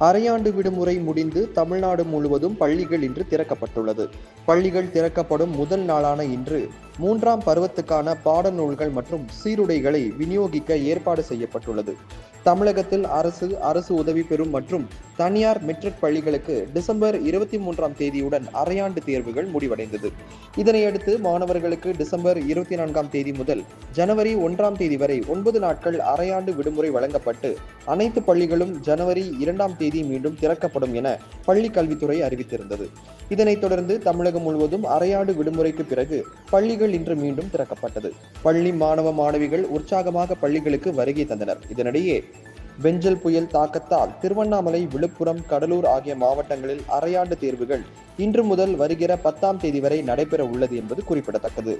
அரையாண்டு விடுமுறை முடிந்து தமிழ்நாடு முழுவதும் பள்ளிகள் இன்று திறக்கப்பட்டுள்ளது. பள்ளிகள் திறக்கப்படும் முதல் நாளான இன்று மூன்றாம் பருவத்துக்கான பாடநூல்கள் மற்றும் சீருடைகளை விநியோகிக்க ஏற்பாடு செய்யப்பட்டுள்ளது. தமிழகத்தில் அரசு அரசு உதவி பெறும் மற்றும் தனியார் மெட்ரிக் பள்ளிகளுக்கு டிசம்பர் இருபத்தி மூன்றாம் தேதியுடன் அரையாண்டு தேர்வுகள் முடிவடைந்தது. இதனையடுத்து மாணவர்களுக்கு டிசம்பர் இருபத்தி நான்காம் தேதி முதல் ஜனவரி ஒன்றாம் தேதி வரை ஒன்பது நாட்கள் அரையாண்டு விடுமுறை வழங்கப்பட்டு அனைத்து பள்ளிகளும் ஜனவரி இரண்டாம் தேதி மீண்டும் திறக்கப்படும் என பள்ளி கல்வித்துறை அறிவித்திருந்தது. இதனைத் தொடர்ந்து தமிழகம் முழுவதும் அரையாண்டு விடுமுறைக்கு பிறகு பள்ளிகள் இன்று மீண்டும் திறக்கப்பட்டது. பள்ளி மாணவ மாணவிகள் உற்சாகமாக பள்ளிகளுக்கு வருகை தந்தனர். இதனிடையே பெஞ்சல் புயல் தாக்கத்தால் திருவண்ணாமலை விழுப்புரம் கடலூர் ஆகிய மாவட்டங்களில் அரையாண்டு தேர்வுகள் இன்று முதல் வருகிற பத்தாம் தேதி வரை நடைபெற உள்ளது என்பது குறிப்பிடத்தக்கது.